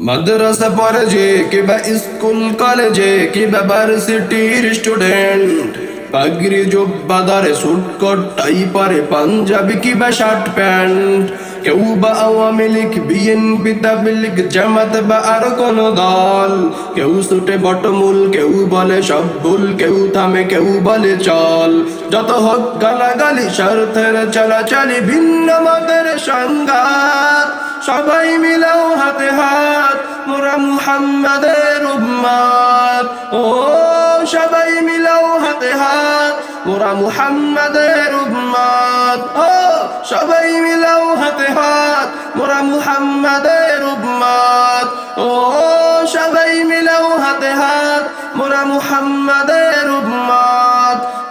মাদ্রাসা পড়ে যে কিবা স্কুল কলেজে কিবা ভার্সিটির স্টুডেন্ট পাগড়ি জোব্বাদারে সুট কোট টাই পরে পাঞ্জাবি কিবা শার্ট প্যান্ট কেউ বা আওয়ামী লীগ বিএনপি তাবলিগ জামাত বা আর কোন দল কেউ সুটে বটমূল কেউ বলে সব ভুল কেউ থামে কেউ বলে চল যত হোক গালাগালি স্বার্থের চলাচলি ভিন্ন মতের সংঘাত সবাই মিলাও হাতে হাত মোরা মুহাম্মাদের উম্মাদ। ও সবাই মিলাও হাতে হাত মোরা মুহাম্মাদের উম্মাদ। ও সবাই মিলাও হাতে হাত মোরা মুহাম্মাদের উম্মাদ। ও সবাই মিলাও হাতে হাত মোরা মুহাম্মাদের উম্মাদ।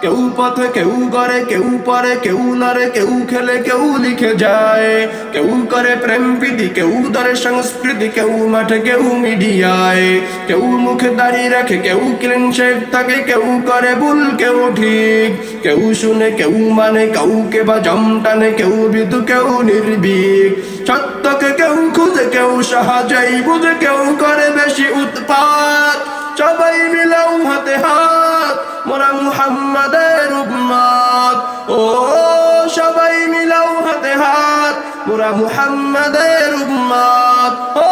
কেউ পথে, কেউ করে কেউ পরে কেউ নরে কেউ খেলে, কেউ লিখে যায়। কেউ করে প্রেম প্রীতি, কেউ ধরে সংস্কৃতি, কেউ মাঠে, কেউ মিডিয়ায়। কেউ মুখে দাঁড়িয়ে রাখে, কেউ ক্লিন শেভ থাকে, কেউ করে ভুল, কেউ ঠিক। কেউ শুনে, কেউ মানে কাউকে বা জমটানে কেউ বিদু কেউ নির্ভীক। সত্যকে কেউ খুঁজে, কেউ সাহায্যাই বুঝে, কেউ করে বেশি উৎপাত। সবাই মিলাও হাতে হাত, মোরা মুহাম্মাদের উম্মাদ ও সবাই মিলাও হাতে হাত, মোরা মুহাম্মাদের উম্মাদ ও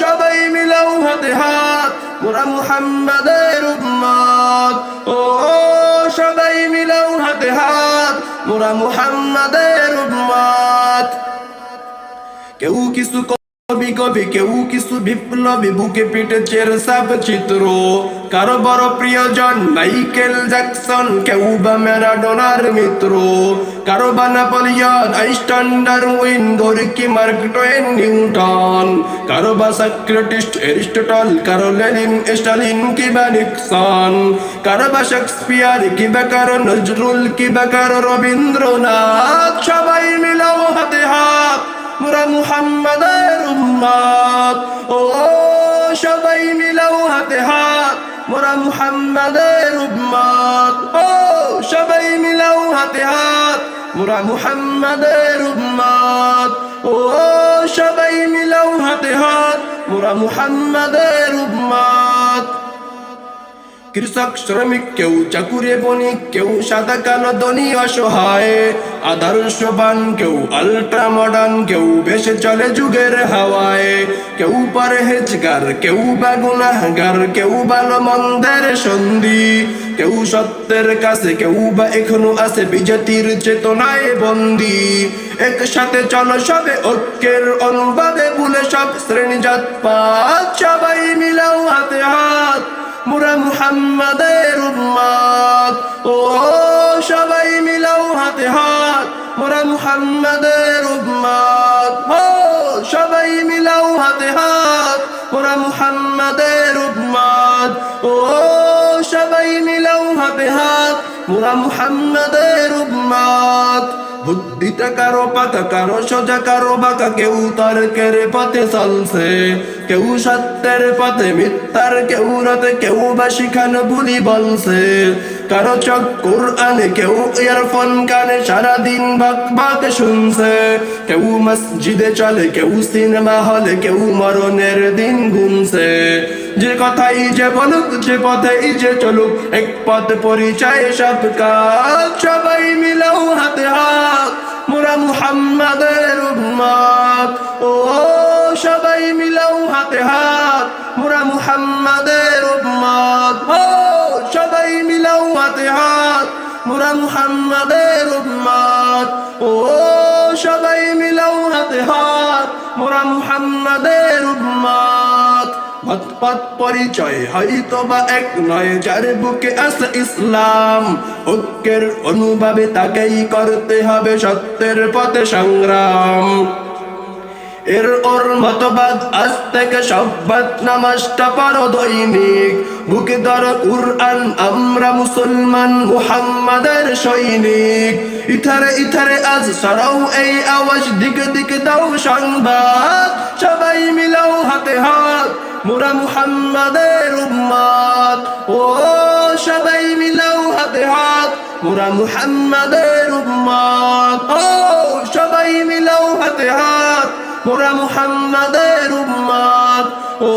সবাই মিলাও হাতে হাত, মোরা মুহাম্মাদের উম্মাদ ও সবাই মিলাও হাতে হাত, মোরা মুহাম্মাদের উম্মাদ কেউ কিছু কবি কবি কেউ কিছু বিপ্লবী বুকে পিটে চের সাব চিত্র। কারও বড় প্রিয়জন মাইকেল জ্যাকসন, কেউ বা ম্যারাডোনার মিত্র। কারও বা Napoleon Einstein Darwin Gorky Mark Twain Newton? কারও বা সাক্রেটিস্ট এরিস্টটল কারও লেনিন, স্টালিন কিবা নিক্সন? কারও বা শেক্সপিয়ার কিবা কারও নজরুল কিবা কারও রবীন্দ্রনাথ? সবাই মিলাও হাত মোরা মুহাম্মাদের উম্মত। ও, সবাই মিলাও হাতে হাত। মোরা মুহাম্মাদের উম্মত। ও সবাই মিলাও হাতে হাত। মোরা মুহাম্মাদের উম্মাদ কৃষক, শ্রমিক কেউ চাকুরে বণিক, কেউ সাদা কালো ধনী অসহায়। আদর্শবান কেউ আল্ট্রা মডার্ন কেউ বেশে চলে যুগের হাওয়ায়। কেউ পরহেজগার, কেউ বা গুনাহগার, কেউ ভালো মন্দের সন্ধি। কেউ সত্যের কাছে, কেউ বা এখনও আছে বিজেতির চেতনায় বন্দি। একসাথে চলো সবে ঐক্যের অনুবাদে, ভুলে সব শ্রেণি জাত পাত সবাই মিলাও হাতে হাত। মোরা মুহাম্মাদের উম্মাদ ও সবাই মিলাও হাতে হাত মোরা মুহাম্মাদের উম্মাদ ও সবাই মিলাও হাতে হাত মোরা মুহাম্মাদের উম্মাদ ও সবাই মিলাও হাতে হাত মোরা মুহাম্মাদের উম্মাদ বুদ্ধিটা কারও পাকা, কারও সোজা, কারও বাঁকা, কেউ তর্কের পথে চলছে, কেউ সত্যের পথে মিথ্যার, কেউ রাতে কেউ বা শিখানো ভুলি বলছে। কারও চক কোরআনে, কেউ ইয়ারফোন কানে, সারাদিন বাক বাক শুনছে। কেউ মসজিদে চলে, কেউ সিনেমা হলে, কেউ মরণের দিন গুনছে। যে কথাই যে বলুক, যে পথেই যে চলুক, এক পথ পরিচয় সব কাজ সবাই মিলাও হাতে হাত। মোরা মুহাম্মাদের উম্মাদ ও, সবাই মিলাও হাতে হাত। মোরা মুহাম্মাদের উম্মাদ ও, সবাই মিলাও হাতে হাত। মোরা মুহাম্মাদের উম্মাদ ও, সবাই মিলাও হাতে হাত। মোরা মুহাম্মাদের উম্মাদ মতপথ পরিচয় হয়তো বা এক নয়, যার বুকে আছে ইসলাম। ঐক্যের অনুভবে তাকেই করতে হবে সত্যের পথে সংগ্রাম। এর ওর মতবাদ আজ থেকে সব্বাত নামাজটা পারো দৈনিক বুকে ধর কুরআন, আমরা মুসলমান মুহাম্মাদের সৈনিক। ইথারে ইথারে আজ সরাও এই আওয়াজ, দিকে দিকে দাও সংবাদ। সবাই মিলাও হাতে হাত। মোরা মুহাম্মাদের উম্মাদ। ও সবাই মিলাও হাতে হাত। মোরা মুহাম্মাদের উম্মাদ। ও সবাই মিলাও হাতে হাত। মোরা মুহাম্মাদের উম্মাদ। ও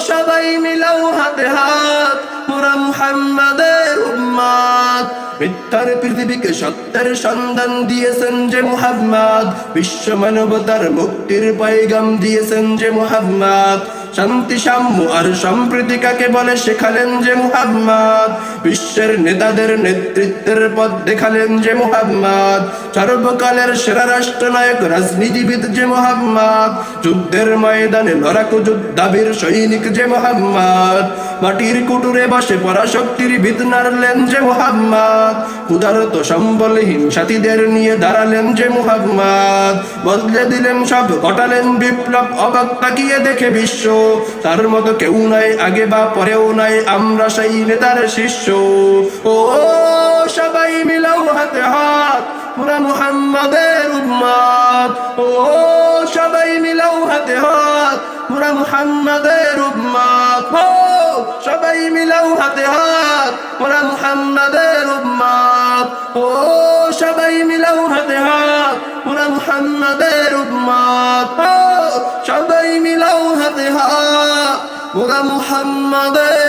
সবাই মিলাও হাতে হাত। মোরা মুহাম্মাদের উম্মাদ। মিথ্যার পৃথিবীকে সত্যের সন্ধান দিয়েছেন যে মুহাম্মদ। বিশ্ব মানবতার মুক্তির পয়গাম দিয়েছেন যে মুহাম্মদ। শান্তি সাম্য আর সম্প্রীতি কাকে বলে শেখালেন যে মুহাম্মদ। বিশ্বের নেতাদের নেতৃত্বের পথ দেখালেন যে মুহাম্মদ। সর্বকালের সেরা রাষ্ট্রনায়ক, রাজনীতিবিদ যে মুহাম্মদ। যুদ্ধের ময়দানে লড়াকু যোদ্ধাবীর সৈনিক যে মুহাম্মদ। মাটির কুটুরে বসে পরাশক্তির ভিত নাড়লেন যে মুহাম্মদ। ক্ষুধারত সম্বলহীন সাথীদের নিয়ে দাঁড়ালেন যে মুহাম্মদ। বদলে দিলেন সব, ঘটালেন বিপ্লব। অবাক তাকিয়ে দেখে বিশ্ব তার মতো কেউ নাই, আগে বা পরেও নাই, আমরা সেই নেতার শিষ্য। ও সবাই মিলাও হাতে হাত, পুরা মুহাম্মাদের উম্মাদ। ও, সবাই মিলাও হাতে হাত, পুরা মুহাম্মাদের উম্মাদ। ও, সবাই মিলাও হাতে হাত, পুরা মুহাম্মাদের উম্মাদ। ও, সবাই মিলাও হাতে হাত। সবাই